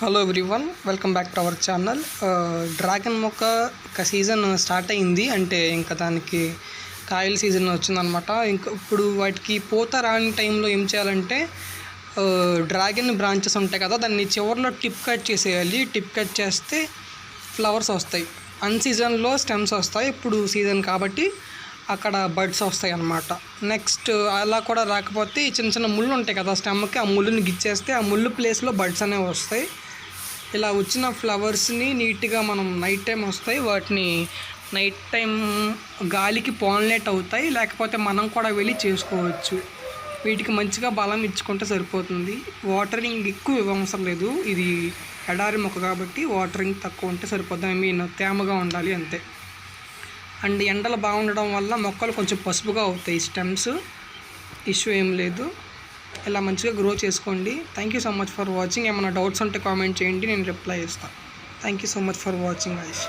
Hello everyone welcome back to our channel dragon మొక్క ఒక season start అయింది అంటే ఇంకా దానికి కాయల సీజన్ వచ్చిందనమాట ఇంకా ఇప్పుడు వాటికి పూత రాని టైంలో ఏం చేయాలంటే డ్రాగన్ బ్రాంచెస్ ఉంటాయి కదా దాన్ని చివరిలో టిప్ కట్ చేసేయాలి. టిప్ కట్ చేస్తే ఫ్లవర్స్ వస్తాయి. అన్ సీజన్లో స్టెమ్స్ వస్తాయి ఇప్పుడు సీజన్ కాబట్టి అక్కడ బడ్స్ వస్తాయి అన్నమాట. నెక్స్ట్ అలా కూడా రాకపోతే చిన్న చిన్న ముళ్ళు ఉంటాయి కదా స్టెమ్కి ఆ ముళ్ళుని గిచ్చేస్తే ఆ ముళ్ళు ప్లేస్లో బడ్స్ అనేవి వస్తాయి. ఇలా వచ్చిన ఫ్లవర్స్ని నీట్గా మనం నైట్ టైం వస్తాయి వాటిని నైట్ టైం గాలికి పాలినేట్ అవుతాయి లేకపోతే మనం కూడా వెళ్ళి చేసుకోవచ్చు. వీటికి మంచిగా బలం ఇచ్చుకుంటే సరిపోతుంది. వాటరింగ్ ఎక్కువ ఇవ్వవసరం లేదు. ఇది ఎడారి మొక్క కాబట్టి వాటరింగ్ తక్కువ ఉంటే సరిపోతుంది. ఐ మీన్ తేమగా ఉండాలి అంతే. అండ్ ఎండలు బాగుండడం వల్ల మొక్కలు కొంచెం పసుపుగా అవుతాయి. స్టెమ్స్ ఇష్యూ ఏం లేదు. ఇలా మంచిగా గ్రో చేసుకోండి. Thank you so much for watching ఏమైనా డౌట్స్ ఉంటే కామెంట్ చేయండి. నేను రిప్లై ఇస్తాను thank you so much for watching Aish